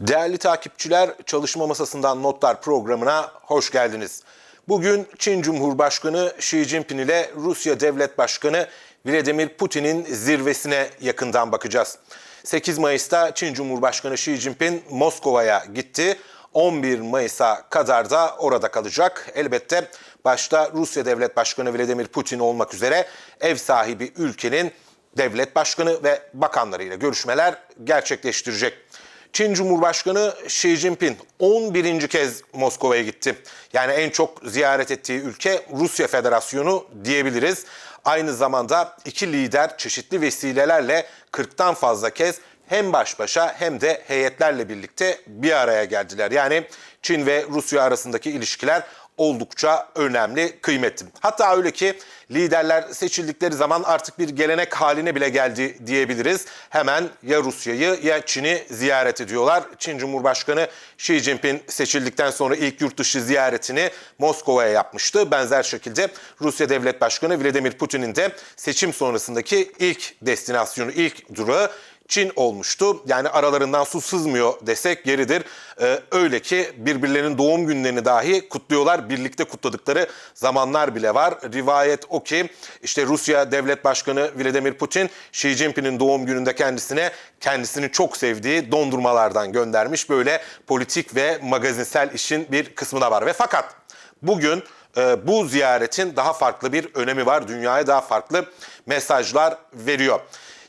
Değerli takipçiler, Çalışma Masasından Notlar programına hoş geldiniz. Bugün Çin Cumhurbaşkanı Xi Jinping ile Rusya Devlet Başkanı Vladimir Putin'in zirvesine yakından bakacağız. 8 Mayıs'ta Çin Cumhurbaşkanı Xi Jinping Moskova'ya gitti. 11 Mayıs'a kadar da orada kalacak. Elbette başta Rusya Devlet Başkanı Vladimir Putin olmak üzere ev sahibi ülkenin devlet başkanı ve bakanlarıyla görüşmeler gerçekleştirecek. Çin Cumhurbaşkanı Xi Jinping 11. kez Moskova'ya gitti. Yani en çok ziyaret ettiği ülke Rusya Federasyonu diyebiliriz. Aynı zamanda iki lider çeşitli vesilelerle 40'tan fazla kez hem baş başa hem de heyetlerle birlikte bir araya geldiler. Yani Çin ve Rusya arasındaki ilişkiler oldukça önemli, kıymetli. Hatta öyle ki liderler seçildikleri zaman artık bir gelenek haline bile geldi diyebiliriz. Hemen ya Rusya'yı ya Çin'i ziyaret ediyorlar. Çin Cumhurbaşkanı Xi Jinping seçildikten sonra ilk yurt dışı ziyaretini Moskova'ya yapmıştı. Benzer şekilde Rusya Devlet Başkanı Vladimir Putin'in de seçim sonrasındaki ilk destinasyonu, ilk durağı Çin olmuştu. Yani aralarından su sızmıyor desek yeridir. Ee, öyle ki birbirlerinin doğum günlerini dahi kutluyorlar. Birlikte kutladıkları zamanlar bile var. Rivayet o ki işte Rusya Devlet Başkanı Vladimir Putin Xi Jinping'in doğum gününde kendisine kendisini çok sevdiği dondurmalardan göndermiş. Böyle politik ve magazinsel işin bir kısmı da var. Ve fakat bugün e, bu ziyaretin daha farklı bir önemi var. Dünyaya daha farklı mesajlar veriyor.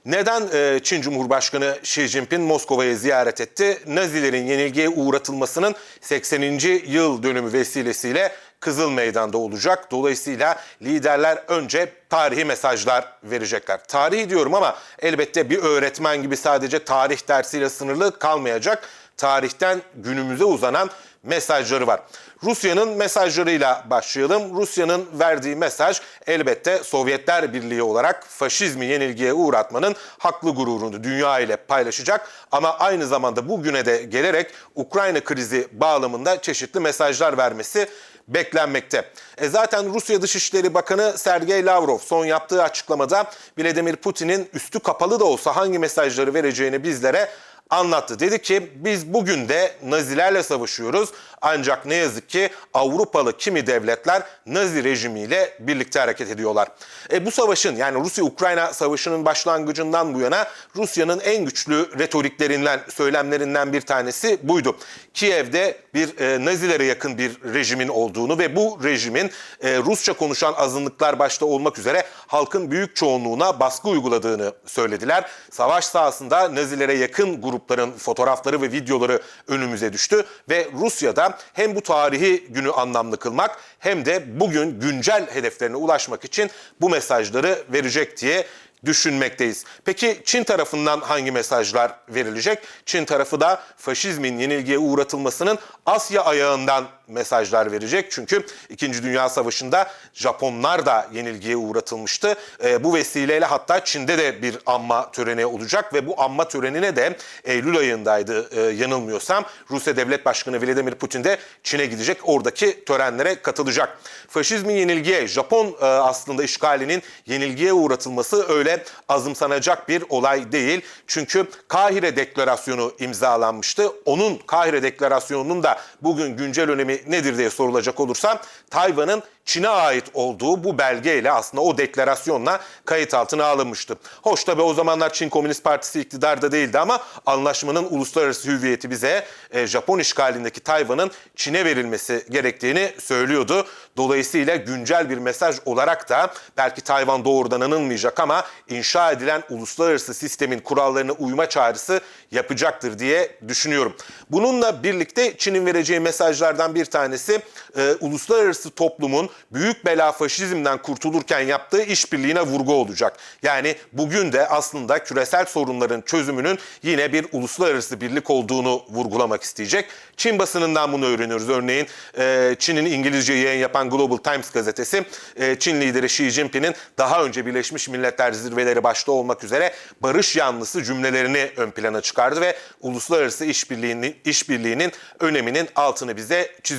Neden e, Çin Cumhurbaşkanı Xi Jinping Moskova'yı ziyaret etti? Nazilerin yenilgiye uğratılmasının 80. yıl dönümü vesilesiyle Kızıl Meydan'da olacak. Dolayısıyla liderler önce tarihi mesajlar verecekler. Tarihi diyorum ama elbette bir öğretmen gibi sadece tarih dersiyle sınırlı kalmayacak. Tarihten günümüze uzanan mesajları var. Rusya'nın mesajlarıyla başlayalım. Rusya'nın verdiği mesaj elbette Sovyetler Birliği olarak faşizmi yenilgiye uğratmanın haklı gururunu dünya ile paylaşacak ama aynı zamanda bugüne de gelerek Ukrayna krizi bağlamında çeşitli mesajlar vermesi beklenmekte. E zaten Rusya Dışişleri Bakanı Sergey Lavrov son yaptığı açıklamada Vladimir Putin'in üstü kapalı da olsa hangi mesajları vereceğini bizlere anlattı. Dedi ki biz bugün de Nazilerle savaşıyoruz ancak ne yazık ki Avrupalı kimi devletler Nazi rejimiyle birlikte hareket ediyorlar. E bu savaşın yani Rusya-Ukrayna savaşının başlangıcından bu yana Rusya'nın en güçlü retoriklerinden, söylemlerinden bir tanesi buydu. Kiev'de bir e, Nazilere yakın bir rejimin olduğunu ve bu rejimin e, Rusça konuşan azınlıklar başta olmak üzere halkın büyük çoğunluğuna baskı uyguladığını söylediler. Savaş sahasında Nazilere yakın grupların fotoğrafları ve videoları önümüze düştü ve Rusya'da hem bu tarihi günü anlamlı kılmak hem de bugün güncel hedeflerine ulaşmak için bu mesajları verecek diye düşünmekteyiz. Peki Çin tarafından hangi mesajlar verilecek? Çin tarafı da faşizmin yenilgiye uğratılmasının Asya ayağından mesajlar verecek. Çünkü 2. Dünya Savaşı'nda Japonlar da yenilgiye uğratılmıştı. E, bu vesileyle hatta Çin'de de bir anma töreni olacak ve bu anma törenine de Eylül ayındaydı e, yanılmıyorsam. Rusya Devlet Başkanı Vladimir Putin de Çin'e gidecek. Oradaki törenlere katılacak. Faşizmin yenilgiye, Japon e, aslında işgalinin yenilgiye uğratılması öyle azımsanacak bir olay değil. Çünkü Kahire Deklarasyonu imzalanmıştı. Onun Kahire Deklarasyonu'nun da bugün güncel önemi nedir diye sorulacak olursam Tayvan'ın Çin'e ait olduğu bu belgeyle aslında o deklarasyonla kayıt altına alınmıştı. Hoş tabi o zamanlar Çin Komünist Partisi iktidarda değildi ama anlaşmanın uluslararası hüviyeti bize e, Japon işgalindeki Tayvan'ın Çin'e verilmesi gerektiğini söylüyordu. Dolayısıyla güncel bir mesaj olarak da belki Tayvan doğrudan anılmayacak ama inşa edilen uluslararası sistemin kurallarına uyma çağrısı yapacaktır diye düşünüyorum. Bununla birlikte Çin'in vereceği mesajlardan bir tanesi e, uluslararası toplumun büyük bela faşizmden kurtulurken yaptığı işbirliğine vurgu olacak. Yani bugün de aslında küresel sorunların çözümünün yine bir uluslararası birlik olduğunu vurgulamak isteyecek. Çin basınından bunu öğreniyoruz. Örneğin e, Çin'in İngilizce yayın yapan Global Times gazetesi e, Çin lideri Xi Jinping'in daha önce Birleşmiş Milletler zirveleri başta olmak üzere barış yanlısı cümlelerini ön plana çıkardı ve uluslararası işbirliğinin işbirliğinin öneminin altını bize çiziyor.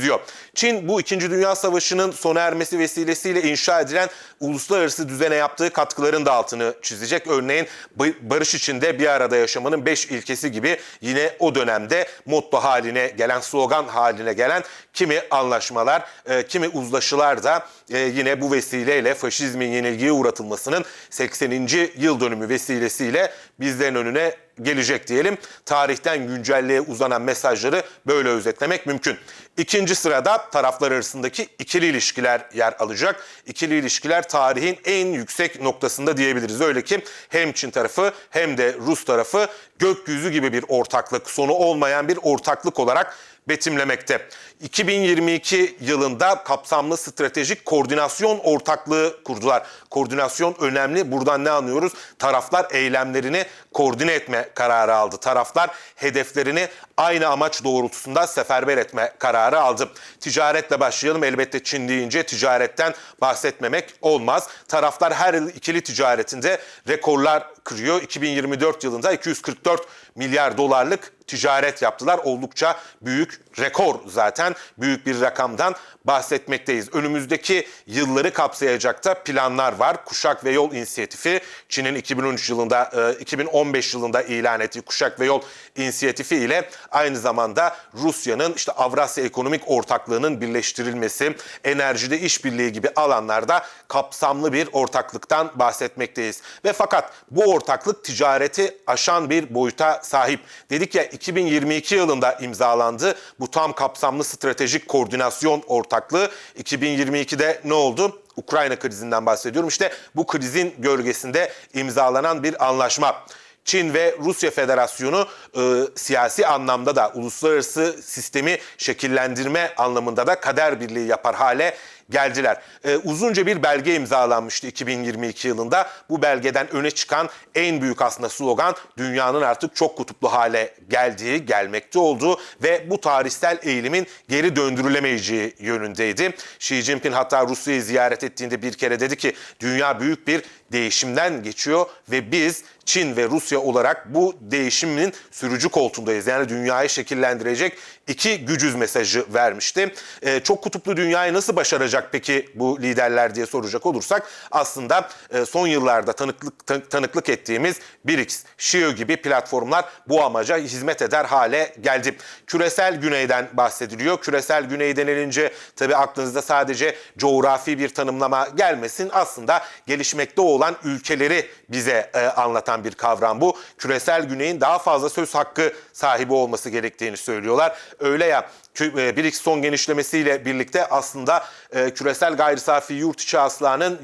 Çin bu 2. Dünya Savaşı'nın sona ermesi vesilesiyle inşa edilen uluslararası düzene yaptığı katkıların da altını çizecek. Örneğin ba- barış içinde bir arada yaşamanın beş ilkesi gibi yine o dönemde motto haline gelen, slogan haline gelen kimi anlaşmalar, e, kimi uzlaşılar da e, yine bu vesileyle faşizmin yenilgiye uğratılmasının 80. yıl dönümü vesilesiyle bizlerin önüne gelecek diyelim. Tarihten güncelliğe uzanan mesajları böyle özetlemek mümkün. İkinci sırada taraflar arasındaki ikili ilişkiler yer alacak. İkili ilişkiler tarihin en yüksek noktasında diyebiliriz. Öyle ki hem Çin tarafı hem de Rus tarafı gökyüzü gibi bir ortaklık, sonu olmayan bir ortaklık olarak betimlemekte. 2022 yılında kapsamlı stratejik koordinasyon ortaklığı kurdular. Koordinasyon önemli. Buradan ne anlıyoruz? Taraflar eylemlerini koordine etme kararı aldı. Taraflar hedeflerini aynı amaç doğrultusunda seferber etme kararı aldı. Ticaretle başlayalım. Elbette Çin deyince ticaretten bahsetmemek olmaz. Taraflar her yıl ikili ticaretinde rekorlar kırıyor. 2024 yılında 244 milyar dolarlık ticaret yaptılar. Oldukça büyük rekor zaten. Büyük bir rakamdan bahsetmekteyiz. Önümüzdeki yılları kapsayacak da planlar var. Kuşak ve Yol İnisiyatifi Çin'in 2013 yılında, e, 2015 yılında ilan ettiği Kuşak ve Yol İnisiyatifi ile aynı zamanda Rusya'nın işte Avrasya Ekonomik Ortaklığı'nın birleştirilmesi, enerjide işbirliği gibi alanlarda kapsamlı bir ortaklıktan bahsetmekteyiz. Ve fakat bu ortaklık ticareti aşan bir boyuta sahip. Dedik ya 2022 yılında imzalandı bu tam kapsamlı stratejik koordinasyon ortaklığı. 2022'de ne oldu? Ukrayna krizinden bahsediyorum. İşte bu krizin gölgesinde imzalanan bir anlaşma. Çin ve Rusya Federasyonu e, siyasi anlamda da uluslararası sistemi şekillendirme anlamında da kader birliği yapar hale geldiler. E, uzunca bir belge imzalanmıştı 2022 yılında. Bu belgeden öne çıkan en büyük aslında slogan dünyanın artık çok kutuplu hale geldiği, gelmekte olduğu ve bu tarihsel eğilimin geri döndürülemeyeceği yönündeydi. Xi Jinping hatta Rusya'yı ziyaret ettiğinde bir kere dedi ki dünya büyük bir değişimden geçiyor ve biz Çin ve Rusya olarak bu değişimin sürücü koltuğundayız. Yani dünyayı şekillendirecek iki gücüz mesajı vermişti. Ee, çok kutuplu dünyayı nasıl başaracak peki bu liderler diye soracak olursak aslında e, son yıllarda tanıklık tan- tanıklık ettiğimiz BRICS, Shio gibi platformlar bu amaca hizmet eder hale geldi. Küresel güneyden bahsediliyor. Küresel güney denilince tabii aklınızda sadece coğrafi bir tanımlama gelmesin. Aslında gelişmekte olan ülkeleri bize e, anlatan bir kavram bu. Küresel güneyin daha fazla söz hakkı sahibi olması gerektiğini söylüyorlar. Öyle ya e, BRICS son genişlemesiyle birlikte aslında e, küresel gayri safi yurt içi hasılanın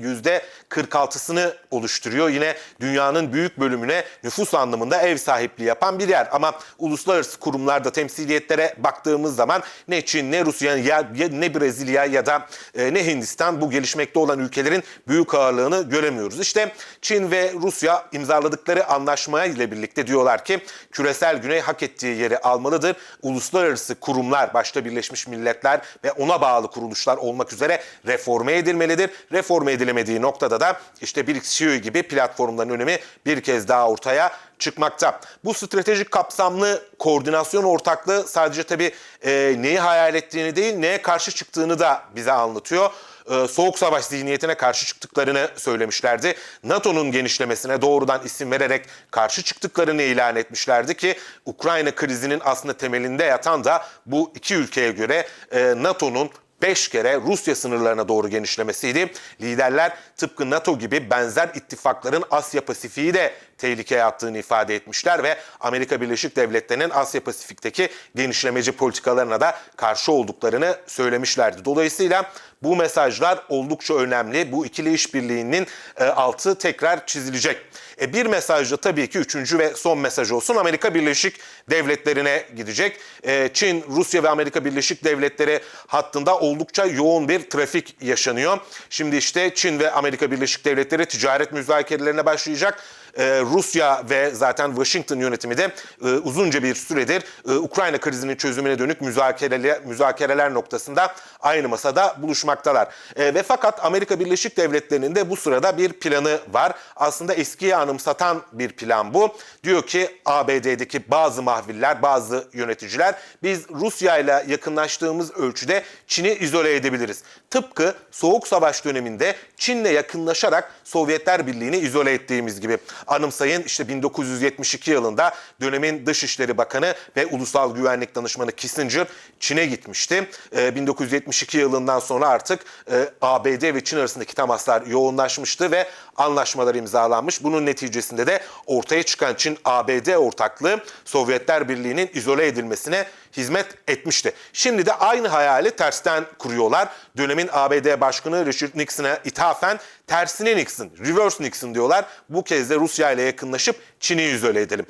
%46'sını oluşturuyor. Yine dünyanın büyük bölümüne nüfus anlamında ev sahipliği yapan bir yer. Ama uluslararası kurumlarda temsiliyetlere baktığımız zaman ne Çin, ne Rusya, ya, ya- ne Brezilya ya da e, ne Hindistan bu gelişmekte olan ülkelerin büyük ağırlığını göremiyoruz. İşte Çin ve Rusya imzaladıkları anlaşmaya ile birlikte diyorlar ki küresel güney hak ettiği yeri almalıdır. Uluslararası kurumlar başta Birleşmiş Milletler ve ona bağlı kuruluşlar olmak üzere reforme edilmelidir. Reforme edilemediği noktada da işte BRICS gibi platformların önemi bir kez daha ortaya çıkmakta. Bu stratejik kapsamlı koordinasyon ortaklığı sadece tabii e, neyi hayal ettiğini değil neye karşı çıktığını da bize anlatıyor e, soğuk savaş zihniyetine karşı çıktıklarını söylemişlerdi. NATO'nun genişlemesine doğrudan isim vererek karşı çıktıklarını ilan etmişlerdi ki Ukrayna krizinin aslında temelinde yatan da bu iki ülkeye göre e, NATO'nun 5 kere Rusya sınırlarına doğru genişlemesiydi. Liderler tıpkı NATO gibi benzer ittifakların Asya Pasifik'i de tehlikeye attığını ifade etmişler ve Amerika Birleşik Devletleri'nin Asya Pasifik'teki genişlemeci politikalarına da karşı olduklarını söylemişlerdi. Dolayısıyla bu mesajlar oldukça önemli. Bu ikili işbirliğinin e, altı tekrar çizilecek. E, bir mesaj da tabii ki üçüncü ve son mesaj olsun Amerika Birleşik Devletleri'ne gidecek. E, Çin, Rusya ve Amerika Birleşik Devletleri hattında oldukça yoğun bir trafik yaşanıyor. Şimdi işte Çin ve Amerika Birleşik Devletleri ticaret müzakerelerine başlayacak. E, Rusya ve zaten Washington yönetimi de e, uzunca bir süredir e, Ukrayna krizinin çözümüne dönük müzakereler, müzakereler noktasında aynı masada buluşmaktalar. E, ve fakat Amerika Birleşik Devletleri'nin de bu sırada bir planı var. Aslında eskiyi anımsatan bir plan bu. Diyor ki ABD'deki bazı mahviller, bazı yöneticiler biz Rusya ile yakınlaştığımız ölçüde Çin'i izole edebiliriz. Tıpkı Soğuk Savaş döneminde Çin'le yakınlaşarak Sovyetler Birliği'ni izole ettiğimiz gibi. Anımsayın işte 1972 yılında dönemin Dışişleri Bakanı ve Ulusal Güvenlik Danışmanı Kissinger Çin'e gitmişti. Ee, 1972 yılından sonra artık e, ABD ve Çin arasındaki temaslar yoğunlaşmıştı ve anlaşmalar imzalanmış. Bunun neticesinde de ortaya çıkan Çin-ABD ortaklığı Sovyetler Birliği'nin izole edilmesine hizmet etmişti. Şimdi de aynı hayali tersten kuruyorlar. Dönemin ABD Başkanı Richard Nixon'a ithafen tersine Nixon, reverse Nixon diyorlar. Bu kez de Rusya ile yakınlaşıp Çin'i izole edelim.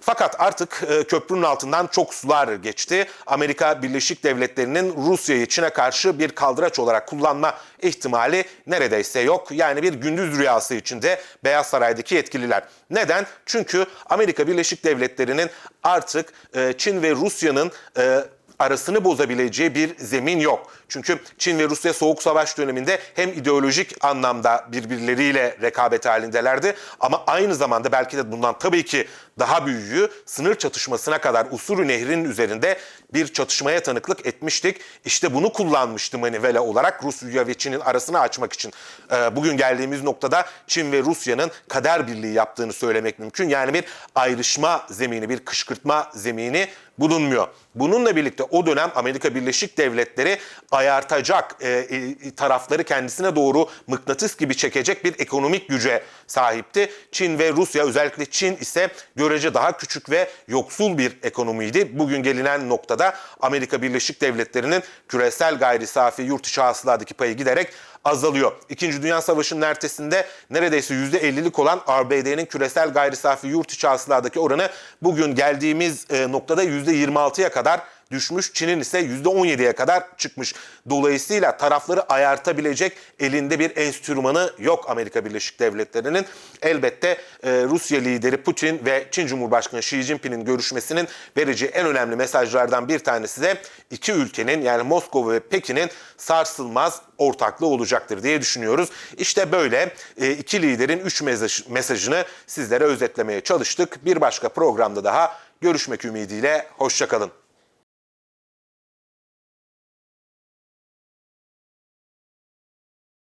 Fakat artık e, köprünün altından çok sular geçti. Amerika Birleşik Devletleri'nin Rusya'yı Çin'e karşı bir kaldıraç olarak kullanma ihtimali neredeyse yok. Yani bir gündüz rüyası içinde Beyaz Saray'daki yetkililer. Neden? Çünkü Amerika Birleşik Devletleri'nin artık e, Çin ve Rusya'nın e, arasını bozabileceği bir zemin yok. Çünkü Çin ve Rusya Soğuk Savaş döneminde hem ideolojik anlamda birbirleriyle rekabet halindelerdi ama aynı zamanda belki de bundan tabii ki daha büyüğü sınır çatışmasına kadar Usuri Nehri'nin üzerinde bir çatışmaya tanıklık etmiştik. İşte bunu kullanmıştı Manivela olarak Rusya ve Çin'in arasını açmak için. Ee, bugün geldiğimiz noktada Çin ve Rusya'nın kader birliği yaptığını söylemek mümkün. Yani bir ayrışma zemini, bir kışkırtma zemini bulunmuyor. Bununla birlikte o dönem Amerika Birleşik Devletleri ayartacak e, e, tarafları kendisine doğru mıknatıs gibi çekecek bir ekonomik güce sahipti. Çin ve Rusya özellikle Çin ise görece daha küçük ve yoksul bir ekonomiydi. Bugün gelinen noktada Amerika Birleşik Devletleri'nin küresel gayri safi yurt içi hasıladaki payı giderek azalıyor. İkinci Dünya Savaşı'nın ertesinde neredeyse %50'lik olan ABD'nin küresel gayri safi yurt içi hasıladaki oranı bugün geldiğimiz e, noktada %26'ya kadar düşmüş. Çin'in ise %17'ye kadar çıkmış. Dolayısıyla tarafları ayartabilecek elinde bir enstrümanı yok Amerika Birleşik Devletleri'nin. Elbette e, Rusya lideri Putin ve Çin Cumhurbaşkanı Xi Jinping'in görüşmesinin vereceği en önemli mesajlardan bir tanesi de iki ülkenin yani Moskova ve Pekin'in sarsılmaz ortaklığı olacaktır diye düşünüyoruz. İşte böyle e, iki liderin üç mesaj, mesajını sizlere özetlemeye çalıştık. Bir başka programda daha görüşmek ümidiyle hoşçakalın.